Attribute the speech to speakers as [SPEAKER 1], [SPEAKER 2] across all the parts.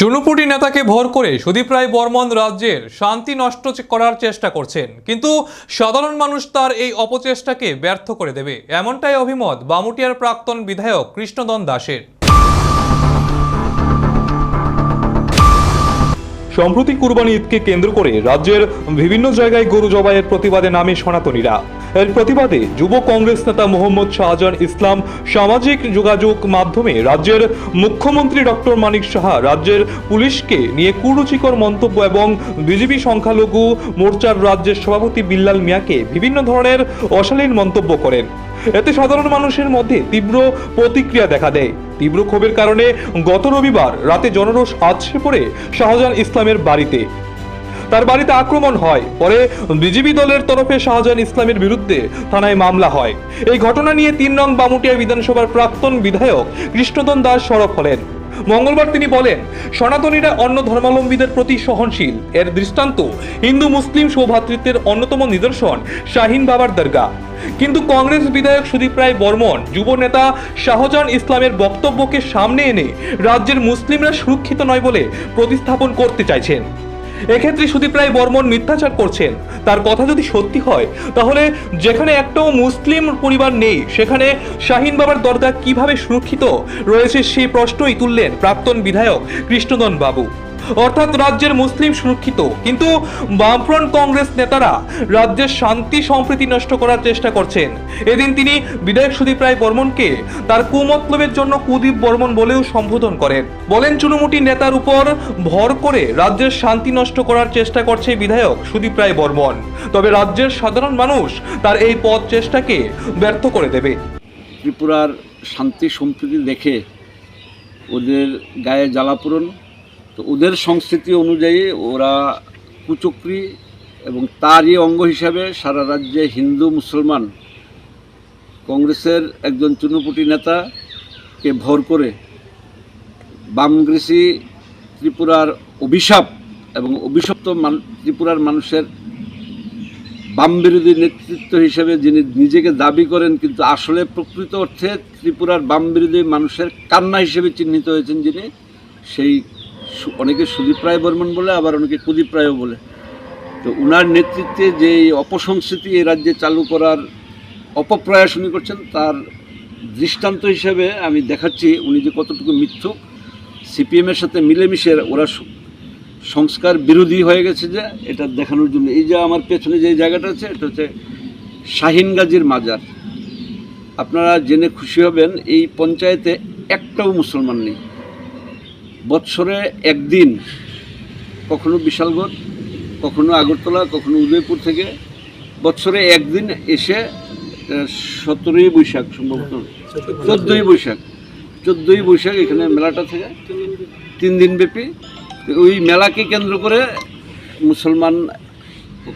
[SPEAKER 1] চুনুপুটি নেতাকে ভর করে সুদীপ রায় বর্মন রাজ্যের শান্তি নষ্ট করার চেষ্টা করছেন। কিন্তু সাধারণ মানুষ তার এই অপচেষ্টাকে ব্যর্থ করে দেবে। এমনটাই অভিমত বামুটিয়ার প্রাক্তন বিধায়ক কৃষ্ণদন দাসের।
[SPEAKER 2] সম্প্রতি কুরবানি ঈদকে কেন্দ্র করে রাজ্যের বিভিন্ন জায়গায় গরু জবাইয়ের প্রতিবাদে নামে সনাতনীরা। এর প্রতিবাদে যুব কংগ্রেস নেতা মোহাম্মদ শাহজাহান ইসলাম সামাজিক যোগাযোগ মাধ্যমে রাজ্যের মুখ্যমন্ত্রী ডক্টর মানিক সাহা, রাজ্যের পুলিশকে নিয়ে কুরুচিকর মন্তব্য এবং বিজেপি সংখ্যালঘু মোর্চার রাজ্যের সভাপতি বিল্লাল মিয়াকে বিভিন্ন ধরনের অশালীন মন্তব্য করেন। এতে সাধারণ মানুষের মধ্যে তীব্র প্রতিক্রিয়া দেখা দেয়। তীব্র ক্ষোভের কারণে গত রবিবার রাতে জনরোষ আছড়ে পড়ে শাহজাহান ইসলামের বাড়িতে। তার বাড়িতে আক্রমণ হয়। পরে বিজেপি দলের তরফে শাহজাহান ইসলামের বিরুদ্ধে থানায় মামলা হয়। এই ঘটনা নিয়ে তিন নং বামুটিয়া বিধানসভার প্রাক্তন বিধায়ক কৃষ্ণদন দাস সরব হলেন। মঙ্গলবার তিনি বলেন, সনাতনীরা অন্য ধর্মাবলম্বীদের প্রতি সহনশীল। এর দৃষ্টান্ত হিন্দু, মুসলিম সৌভ্রাতৃত্বের অন্যতম নিদর্শন শাহিন বাবার দরগা কিন্তু কংগ্রেস বিধায়ক সুদীপ রায় বর্মন, যুব নেতা শাহজাহান ইসলামের বক্তব্যকে সামনে এনে রাজ্যের মুসলিমরা সুরক্ষিত নয় বলে প্রতিস্থাপন করতে চাইছেন। এক্ষেত্রে সুদীপ রায় বর্মন মিথ্যাচার করছেন। তার কথা যদি সত্যি হয়, তাহলে যেখানে একটাও মুসলিম পরিবার নেই, সেখানে শাহিন বাবার দরগা কীভাবে সুরক্ষিত? রয়েছে সেই প্রশ্নই তুললেন প্রাক্তন বিধায়ক কৃষ্ণদন বাবু। অর্থাৎ রাজ্যের মুসলিম সুরক্ষিত। কিন্তু বামফ্রন্ট কংগ্রেস নেতারা রাজ্যের শান্তি সম্প্রীতি নষ্ট করার চেষ্টা করছেন। এদিন তিনি বিধায়ক সুদীপ রায় বর্মনকে তার কুমতলবের জন্য কুদীপ বর্মন বলেও সম্বোধন করেন। বলেন চুনুমুটি নেতার উপর ভর করে রাজ্যের শান্তি নষ্ট করার চেষ্টা করছে বিধায়ক সুদীপ রায় বর্মন। তবে রাজ্যের সাধারণ মানুষ তার এই পথ চেষ্টাকে ব্যর্থ করে দেবে।
[SPEAKER 3] ত্রিপুরার শান্তি সম্প্রীতি দেখে ওদের গায়ে জ্বালাপূরণ তো ওদের সংস্কৃতি অনুযায়ী ওরা কুচক্রি এবং তারই অঙ্গ হিসাবে সারা রাজ্যে হিন্দু, মুসলমান কংগ্রেসের একজন চুনুপুটি নেতাকে ভর করে বামগ্রেসি ত্রিপুরার অভিশাপ এবং অভিশপ্ত ত্রিপুরার মানুষের বাম বিরোধী নেতৃত্ব হিসেবে যিনি নিজেকে দাবি করেন কিন্তু আসলে প্রকৃত অর্থে ত্রিপুরার বাম বিরোধী মানুষের কান্না হিসেবে চিহ্নিত হয়েছেন যিনি, সেই অনেকে সুদীপ রায় বর্মন বলে, আবার অনেকে কুদীপ রায়ও বলে। তো উনার নেতৃত্বে যে অপসংস্কৃতি এই রাজ্যে চালু করার অপপ্রয়াস উনি করছেন, তার দৃষ্টান্ত হিসেবে আমি দেখাচ্ছি উনি যে কতটুকু মিথ্যুক। সিপিএমের সাথে মিলেমিশে ওরা সংস্কার বিরোধী হয়ে গেছে যে এটা দেখানোর জন্য। এই যে আমার পেছনে যে জায়গাটা আছে, এটা হচ্ছে শাহিন গাজীর মাজার। আপনারা জেনে খুশি হবেন, এই পঞ্চায়েতে একটাও মুসলমান নেই। বৎসরে একদিন কখনো বিশালগড় কখনো আগরতলা কখনো উদয়পুর থেকে বৎসরে একদিন এসে সতেরোই বৈশাখ সম্ভবত। চোদ্দোই বৈশাখ। চোদ্দোই বৈশাখ এখানে মেলাটা থেকে। তিন দিন ব্যাপী। ওই মেলাকে কেন্দ্র করে মুসলমান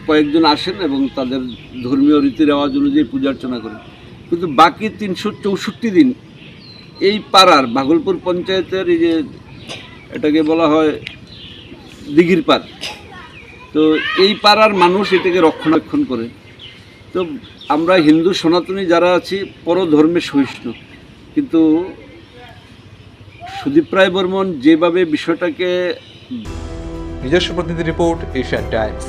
[SPEAKER 3] কয়েকজন আসেন এবং তাদের ধর্মীয় রীতি রেওয়াজ অনুযায়ী পূজা অর্চনা করেন। কিন্তু বাকি তিনশো চৌষট্টি দিন এই পাড়ার ভাগলপুর পঞ্চায়েতের এই যে এটাকে বলা হয় দিঘির পার। তো এই পাড়ার মানুষ এটাকে রক্ষণাবেক্ষণ করে। তো আমরা হিন্দু সনাতনী যারা আছি, পরধর্মে সহিষ্ণু। কিন্তু সুদীপ রায় বর্মন যেভাবে বিষয়টাকে
[SPEAKER 1] নিজস্ব প্রতিনিধি রিপোর্ট এশিয়ান টাইমস।